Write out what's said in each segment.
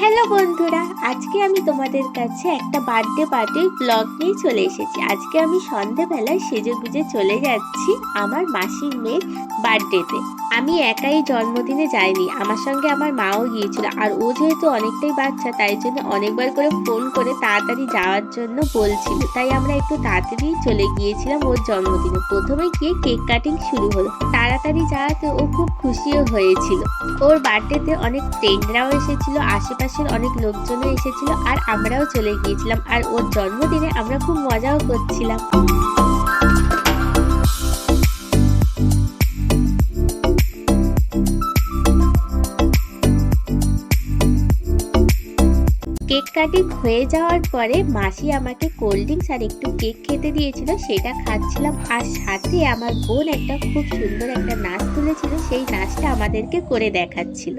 Hello বন্ধুরা, আজকে আমি তোমাদের কাছে একটা বার্থডে পার্টির ব্লগ নিয়ে চলে এসেছি। আজকে আমি সন্ধেবেলায় সেজে গুজে চলে যাচ্ছি আমার মাসির মেয়ের বার্থডেতে। আমি একাই জন্মদিনে যাইনি, আমার সঙ্গে আমার মাও গিয়েছিল। আর ও যেহেতু অনেকটাই বাচ্চা, তাই জন্য অনেকবার করে ফোন করে তাড়াতাড়ি যাওয়ার জন্য বলছিল। তাই আমরা একটু তাড়াতাড়ি চলে গিয়েছিলাম ওর জন্মদিনে। প্রথমে গিয়ে কেক কাটিং শুরু হলো। তাড়াতাড়ি যাওয়াতে ও খুব খুশিও হয়েছিল। ওর বার্থডেতে অনেক ফ্রেন্ডরাও এসেছিল আশেপাশের অনেক লোকজনও এসেছিল আর আমরাও চলে গিয়েছিলাম আর ওর জন্মদিনে আমরা খুব মজাও করছিলাম। কেক কাটিং হয়ে যাওয়ার পরে মাসি আমাকে কোল্ড ড্রিঙ্কস আর একটু কেক খেতে দিয়েছিল, সেটা খাচ্ছিলাম। আর সাথে আমার বোন একটা খুব সুন্দর একটা নাচ তুলেছিল, সেই নাচটা আমাদেরকে করে দেখাচ্ছিল।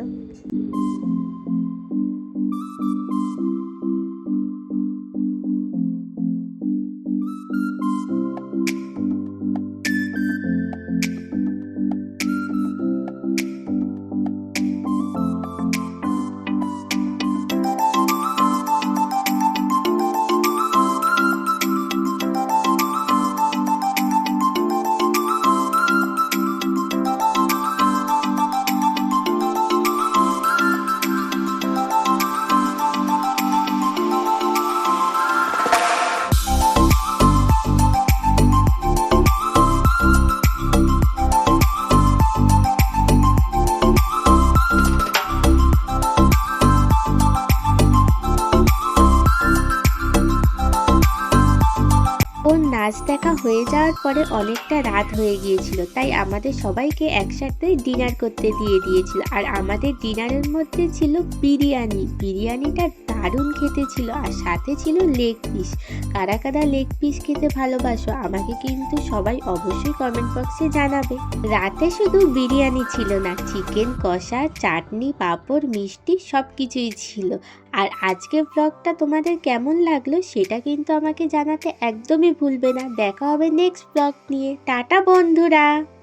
নাচ দেখা হয়ে যাওয়ার পরে অনেকটা রাত হয়ে গিয়েছিল। তাই আমাদের সবাইকে একসাথে ডিনার করতে দিয়ে দিয়েছিল। আর আমাদের ডিনারের মধ্যে ছিল বিরিয়ানি। বিরিয়ানিটা দারুণ খেতে ছিল আর সাথে ছিল লেগ পিস কারা কারা লেগ পিস খেতে ভালোবাসো, আমাকে কিন্তু সবাই অবশ্যই কমেন্ট বক্সে জানাবে। রাতে শুধু বিরিয়ানি ছিল না চিকেন কষা, চাটনি, পাঁপড়, মিষ্টি সব কিছুই ছিল। আর আজকের ব্লগটা তোমাদের কেমন লাগল সেটা কিন্তু আমাকে জানাতে একদমই ভুলবে না। দেখা হবে নেক্সট ব্লগ নিয়ে। টাটা বন্ধুরা!